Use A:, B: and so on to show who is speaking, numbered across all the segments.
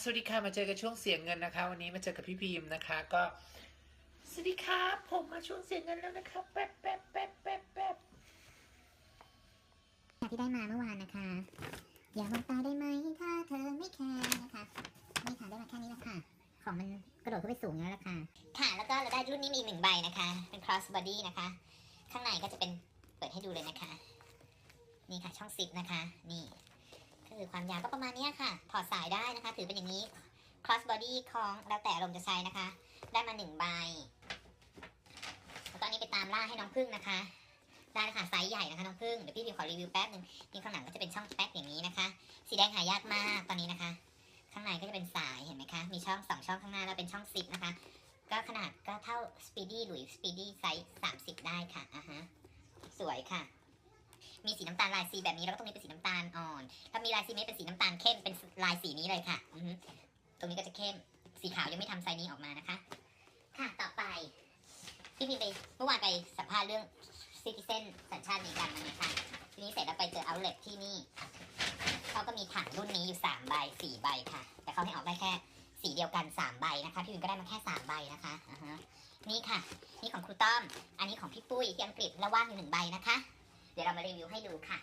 A: สวัสดีค่ะมาเจอกันช่วงเสียงเงินนะคะ วันนี้มาเจอกับพี่พีมนะคะ ก็ สวัสดีครับผมมาช่วงเสียงเงินแล้วนะครับแป๊บแป๊บแป๊บแป๊บแป๊บ
B: จากที่ได้มาเมื่อวานนะคะ อย่ามองตาได้ไหมถ้าเธอไม่แคร์นะคะนี่ค่ะได้มาแค่นี้แล้วค่ะของมันกระโดดขึ้นไปสูงแล้วล่ะค่ะค่ะแล้วก็เราได้รุ่นนี้มีอีกหนึ่งใบนะคะ เป็น cross body นะคะ ข้างในก็จะเป็นเปิดให้ดูเลยนะคะ นี่ค่ะช่องซิปนะคะ นี่ก็ คือความยาวก็ประมาณนี้ค่ะ ถอดสายได้นะคะ ถือเป็นอย่างนี้ cross body ของแล้วแต่อารมณ์จะใช้นะคะ ได้มาหนึ่งใบ แล้วก็อันนี้ไปตามล่าให้น้องพึ่งนะคะ ได้ค่ะไซส์ใหญ่นะคะน้องพึ่ง เดี๋ยวพี่พิมขอรีวิวแป๊บหนึ่งนี่ข้างหลังก็จะเป็นช่องแป๊กอย่างนี้นะคะ สีแดงหายากมากตอนนี้นะคะ ข้างในก็จะเป็นสายเห็นไหมคะ มีช่องสองช่องข้างหน้าแล้วเป็นช่องซิปนะคะ ก็ขนาดก็เท่า Speedy หรือ Speedy ไซส์30ได้ค่ะอะฮะ สวยค่ะ มีสีน้ำตาลลายสีแบบนี้แล้วก็ตรงนี้เป็นสีน้ำตาลอ่อนถ้ามีลายสีนี้เป็นสีน้ำตาลเข้มเป็นลายสีนี้เลยค่ะอืตรงนี้ก็จะเข้มสีขาวยังไม่ทำไซส์นี้ออกมานะคะ ค่ะต่อไปพี่พีไปเมื่อวานไปสัมภาษณ์เรื่องซิติเซนสัญชาติอเมริกันมาเนี่ยค่ะทีนี้เสร็จแล้วไปเจอเอาเล t ที่นี่เขาก็มีถังรุ่นนี้อยู่สามใบสี่ใบค่ะ แต่เขาให้ออกได้แค่สีเดียวกันสามใบนะคะพี่วินก็ได้มาแค่สามใบนะคะอ่าฮะนี่ค่ะ นี่ของครูต้อม อันนี้ของพี่ปุ้ยที่อังกฤษแล้วว่างอยู่หนึ่งใบนะคะ เดี๋ยวเรามารีวิวให้ดูค่ะ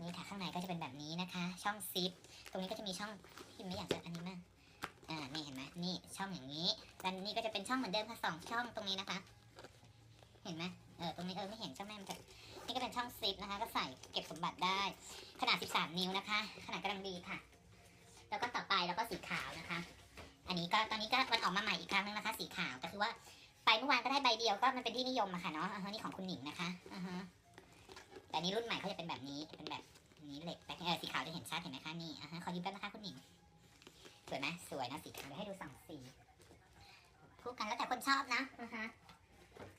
B: นี่ค่ะข้างในก็จะเป็นแบบนี้นะคะ ช่องซิป ตรงนี้ก็จะมีช่องที่ไม่อยากจะอันนี้มากอ่านี่เห็นไหมนี่ช่องอย่างนี้แล้วนี่ก็จะเป็นช่องเหมือนเดิมค่ะสองช่องตรงนี้นะคะ เห็นไหมเออตรงนี้เออไม่เห็นช่องแม่มันจะนี่ก็เป็นช่องซิปนะคะ ก็ใส่เก็บสมบัติได้ ขนาด 13 นิ้วนะคะ ขนาดกำลังดีค่ะ แล้วก็ต่อไปแล้วก็สีขาวนะคะ อันนี้ก็ตอนนี้ก็มันออกมาใหม่อีกครั้งนึงนะคะ สีขาวแต่คือว่าไปเมื่อวานก็ได้ใบเดียวก็มันเป็นที่นิยมอะค่ะเนาะอ่าฮะนี่ของคุณหนิงนะคะอ่าฮะ แต่นี้รุ่นใหม่เขาจะเป็นแบบนี้เป็นแบบนี้เหล็กแต่เออสีขาวจะเห็นชัดเห็นไหมคะนี่อ่าฮะขอยืมแป๊บนะคะคุณหนิงสวยไหมสวยนะสีขาวเดี๋ยวให้ดูสองสีคู่กันแล้วแต่คนชอบนะอ่าฮะ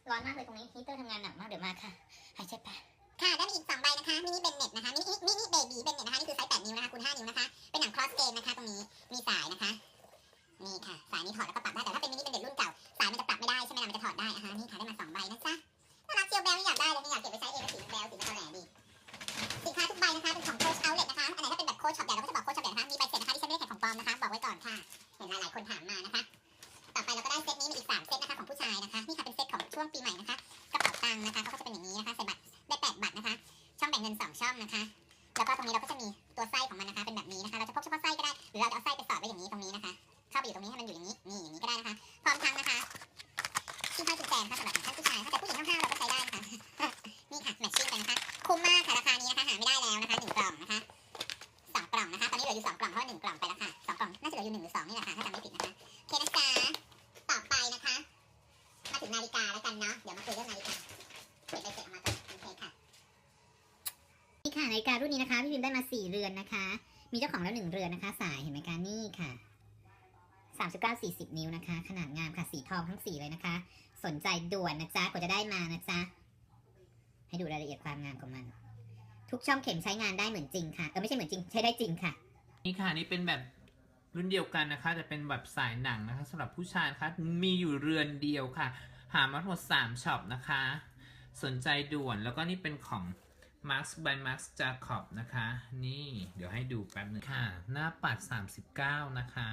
B: ร้อนมากเลยตรงนี้ฮีเตอร์ทำงานหนักมากเดี๋ยวมาค่ะหายใจแป๊บค่ะได้มาอีก2ใบนะคะมินิเบนเน็ตนะคะมินิมินิเบบีเบนเน็ตนะคะนี่คือไซส์8นิ้วนะคะคูณ5นิ้วนะคะเป็นหนังครอสเกนนะคะตรงนี้มี เงแบ่งเงิน2ช่องนะคะ แล้วก็ตรงนี้เราก็จะมีตัวไส้ของมันนะคะ เป็นแบบนี้นะคะ เราจะพกเฉพาะไส้ก็ได้ หรือเราจะเอาไส้ไปสอดไว้อย่างนี้ตรงนี้นะคะ เข้าไปอยู่ตรงนี้ให้มันอยู่อย่างนี้ นี่อย่างนี้ก็ได้นะคะ พร้อมทั้งนะคะที่ห้อยกุญแจนะคะสำหรับท่านผู้ชาย ถ้าแต่ผู้หญิงห้าวๆเราก็ใช้ได้นะคะ นี่ค่ะแมทชิ่งกันนะคะ คุ้มมากค่ะราคานี้นะคะ นะคะ พี่พิมพ์ได้มาสี่เรือนนะคะ มีเจ้าของแล้วหนึ่งเรือนนะคะ สายเห็นไหมคะนี่ค่ะสามสิบเก้าสี่สิบนิ้วนะคะ ขนาดงามค่ะ สีทองทั้งสีเลยนะคะ สนใจด่วนนะจ๊ะกว่าจะได้มานะจ๊ะให้ดูรายละเอียดความงามของมัน ทุกช่องเข็มใช้งานได้เหมือนจริงค่ะเออไม่ใช่เหมือนจริงใช้ได้จริงค่ะ
A: นี่ค่ะนี่เป็นแบบรุ่นเดียวกันนะคะจะเป็นแบบสายหนังนะคะสำหรับผู้ชายนะคะมีอยู่เรือนเดียวค่ะ หามาทั้งหมด3ช็อปนะคะ สนใจด่วนแล้วก็นี่เป็นของ Max by Max Jacob นะคะ นี่เดี๋ยวให้ดูแป๊บหนึงค่ะ หน้าปัด 39 นะคะ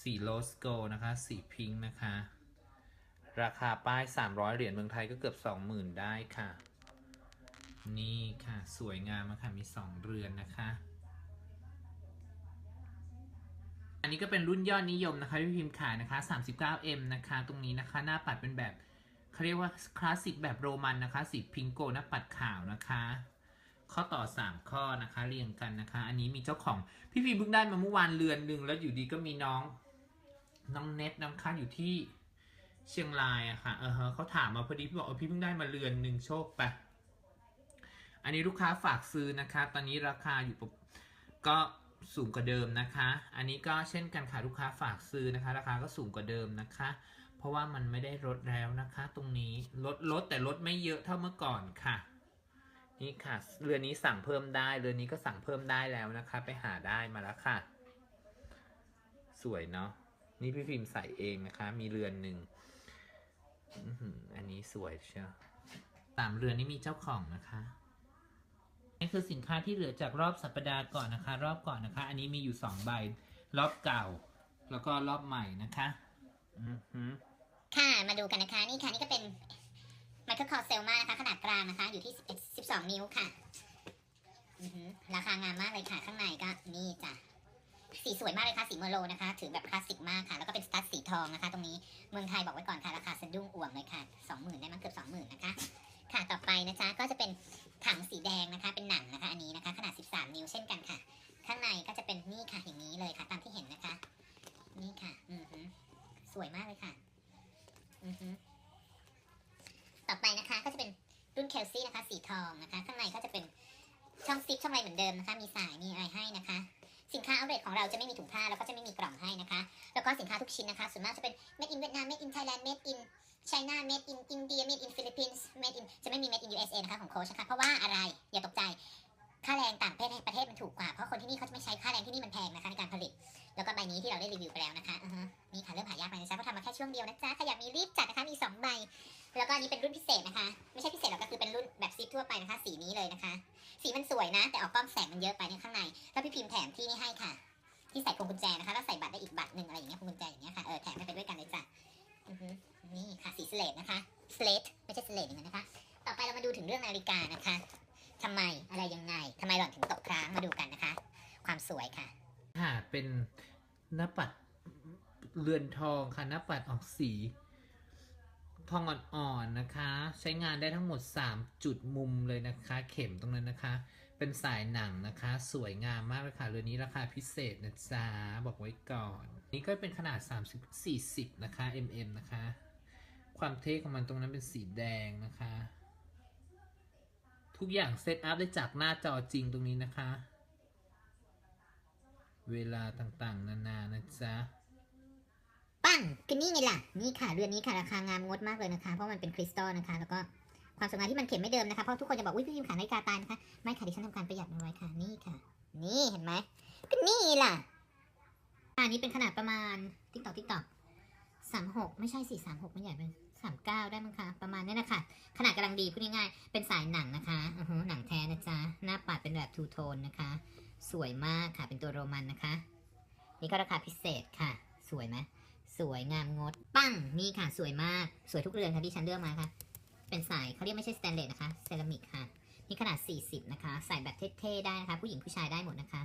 A: สีโลสโกนะคะ สีพิงค์นะคะ ราคาป้าย 300 เหรียญเมืองไทยก็เกือบ 20,000 ได้ค่ะ นี่ค่ะ สวยงามมากค่ะ มี 2 เรือนนะคะ อันนี้ก็เป็นรุ่นยอดนิยมนะคะที่พิมพ์ขายนะคะ 39M นะคะ ตรงนี้นะคะ หน้าปัดเป็นแบบ เขาเรียกว่าคลาสสิกแบบโรมันนะคะ สีพิงโกน้าปัดข่าวนะคะ ข้อต่อ 3 ข้อนะคะเรียงกันนะคะ อันนี้มีเจ้าของพี่พิมพ์เพิ่งได้มาเมื่อวานเรือนหนึ่งแล้วอยู่ดีก็มีน้องน้องเน็ตนะคะอยู่ที่เชียงรายอะค่ะเออเขาถามมาพอดีพี่บอกเออพี่เพิ่งได้มาเรือนหนึ่งโชคไปะอันนี้ลูกค้าฝากซื้อนะคะ ตอนนี้ราคาอยู่ก็สูงกว่าเดิมนะคะ อันนี้ก็เช่นกันค่ะลูกค้าฝากซื้อนะคะ ราคาก็สูงกว่าเดิมนะคะ เพราะว่ามันไม่ได้ลดแล้วนะคะ ตรงนี้ลดลดแต่ลดไม่เยอะเท่าเมื่อก่อนค่ะ นี่ค่ะ เรือนี้สั่งเพิ่มได้ เรือนนี้ก็สั่งเพิ่มได้แล้วนะคะ ไปหาได้มาแล้วค่ะ สวยเนาะนี่พี่พิมพ์ใส่เองนะคะ มีเรือนหนึ่งอันนี้สวยเชียวสามเรือนนี้มีเจ้าของนะคะนี่คือสินค้าที่เหลือจากรอบสัปดาห์ก่อนนะคะ รอบก่อนนะคะ อันนี้มีอยู่2ใบรอบเก่า แล้วก็รอบใหม่นะคะ อือหือ
B: ค่ะมาดูกันนะคะนี่ค่ะนี่ก็เป็นไมเคิลคอร์เซลมานะคะขนาดกลางนะคะ อยู่ที่11 12 นิ้วค่ะราคางามมากเลยค่ะ ข้างในก็นี่จ้ะสีสวยมากเลยค่ะสีเมอร์โลนะคะ ถือแบบคลาสสิกมากค่ะ แล้วก็เป็นสตั๊ดสีทองนะคะ ตรงนี้เมืองไทยบอกไว้ก่อนค่ะ ราคาสะดุ้งอ่วมเลยค่ะ20,000ได้มั้งเกือบ20,000นะคะ ค่ะต่อไปนะจ๊ะก็จะเป็นถังสีแดงนะคะ เป็นหนังนะคะ อันนี้นะคะ ขนาด 13 นิ้วเช่นกันค่ะ ข้างในก็จะเป็นนี่ค่ะอย่างนี้เลยค่ะ ตามที่เห็นนะคะ นี่ค่ะ อือหือสวยมากเลยค่ะ อือฮึต่อไปนะคะก็จะเป็นรุ่นเค ลซี่นะคะ สีทองนะคะ ข้างในก็จะเป็นช่องซิปช่องอะไรเหมือนเดิมนะคะ มีสายมีอะไรให้นะคะ สินค้าเอาเรทของเราจะไม่มีถุงผ้าแล้วก็จะไม่มีกล่องให้นะคะ แล้วก็สินค้าทุกชิ้นนะคะส่วนมากจะเป็น made in Vietnam made in Thailand made in China made in India made in Philippines made in จะไม่มี made in USA นะคะของโค้ชนะคะเพราะว่าอะไรอย่าตกใจค่าแรงต่างประเทศประเทศมันถูกกว่าเพราะคนที่นี่เขาจะไม่ใช้ค่าแรงที่นี่มันแพงนะคะในการผลิต แล้วก็ใบนี้ที่เราได้รีวิวไปแล้วนะคะนี่ค่ะเริ่มหายากแล้วนะจ๊ะเพราะทำมาแค่ช่วงเดียวนะจ๊ะใครอยากมีรีบจัดนะคะมีสองใบ แล้วก็อันนี้เป็นรุ่นพิเศษนะคะ ไม่ใช่พิเศษหรอกก็คือเป็นรุ่นแบบซิปทั่วไปนะคะ สีนี้เลยนะคะ สีมันสวยนะ แต่ออกกล้องแสงมันเยอะไปในข้างใน แล้วพี่พิมพ์แถมที่นี่ให้ค่ะ ที่ใส่พวงกุญแจนะคะแล้วใส่บัตรได้อีกบัตรหนึ่งอะไรอย่างเงี้ยพวงกุญแจอย่างเงี้ยค่ะเออแถมให้ไปด้วยกันเลยจ้ะนี่ค่ะสีสเลดนะคะสเลดไม่ใช่สเลดอย่างนั้นนะคะ ต่อไปเรามาดูถึงเรื่องนาฬิกานะคะทำไมอะไรยังไงทำไมหล่อนถึงตกค้างมาดูกันนะคะ ความสวยค่ะ
A: ค่ะเป็นหน้าปัดเรือนทองค่ะหน้าปัดออกสี ทองอ่อนๆนะคะ ใช้งานได้ทั้งหมด 3 จุดมุมเลยนะคะ เข็มตรงนั้นนะคะ เป็นสายหนังนะคะ สวยงามมากเลยค่ะเรือนนี้ราคาพิเศษนะจ๊ะบอกไว้ก่อน นี่ก็เป็นขนาด 30 40 นะคะ mm นะคะ ความเท่ของมันตรงนั้นเป็นสีแดงนะคะ ทุกอย่างเซตอัพได้จากหน้าจอจริงตรงนี้นะคะ เวลาต่างๆ นานานะจ๊ะ
B: ปังคือนี่ไงล่ะ นี่ค่ะเรือนนี้ค่ะราคางามงดมากเลยนะคะ เพราะมันเป็นคริสตัลนะคะ แล้วก็ความสวยงามที่มันเข็มไม่เดิมนะคะ เพราะทุกคนจะบอกอุ้ยพี่พิมขายนาฬิกาตายนะคะ ไม่ค่ะดิฉันทำการประหยัดมันไว้ค่ะ นี่ค่ะ นี่เห็นไหมก็นี่ล่ะ อันนี้เป็นขนาดประมาณติ๊กตอกติ๊กตอกสามหกไม่ใช่สี่สามหกไม่ใหญ่เป็นสามเก้าได้มั้งคะ ประมาณนี้นะคะ ขนาดกำลังดีพูดง่ายๆ เป็นสายหนังนะคะอือหนังแท้นะจ๊ะ หน้าปัดเป็นแบบทูโทนนะคะ สวยมากค่ะ เป็นตัวโรมันนะคะ นี่ก็ราคาพิเศษค่ะ สวยไหม สวยงามงด ปั้งนี่ค่ะสวยมากสวยทุกเรือนค่ะที่ฉันเลือกมาค่ะ เป็นสายเขาเรียกไม่ใช่สแตนเลสนะคะเซรามิกค่ะนี่ขนาด 40 นะคะ ใส่แบบเท่ๆได้นะคะ ผู้หญิงผู้ชายได้หมดนะคะ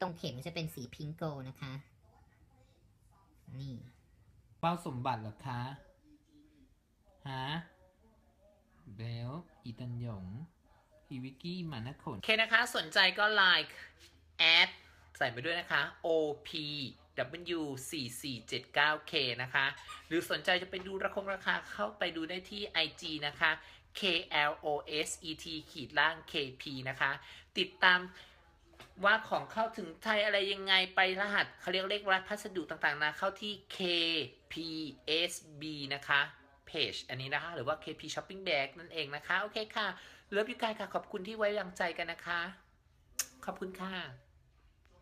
B: ตรงเข็มจะเป็นสีพิงโกนะคะ นี่
A: เป้าสมบัติเหรอคะฮะเบลอีตันหยงอีวิกกี้มานะขนโอเคนะคะ สนใจก็ like add ใส่ไปด้วยนะคะ OP W 4 4 7 9 K นะคะ หรือสนใจจะไปดูราคงราคาเข้าไปดูได้ที่ IG นะคะ K L O S E T ขีดล่าง K P นะคะ ติดตามว่าของเข้าถึงไทยอะไรยังไงไปรหัสเขาเรียกเลขรหัสพัสดุต่างๆนะ เข้าที่ K P S B นะคะเพจอันนี้นะคะ หรือว่า KP Shopping Bag นั่นเองนะคะ โอเคค่ะ เลิฟยูกายค่ะ ขอบคุณที่ไว้วางใจกันนะคะ ขอบคุณค่ะ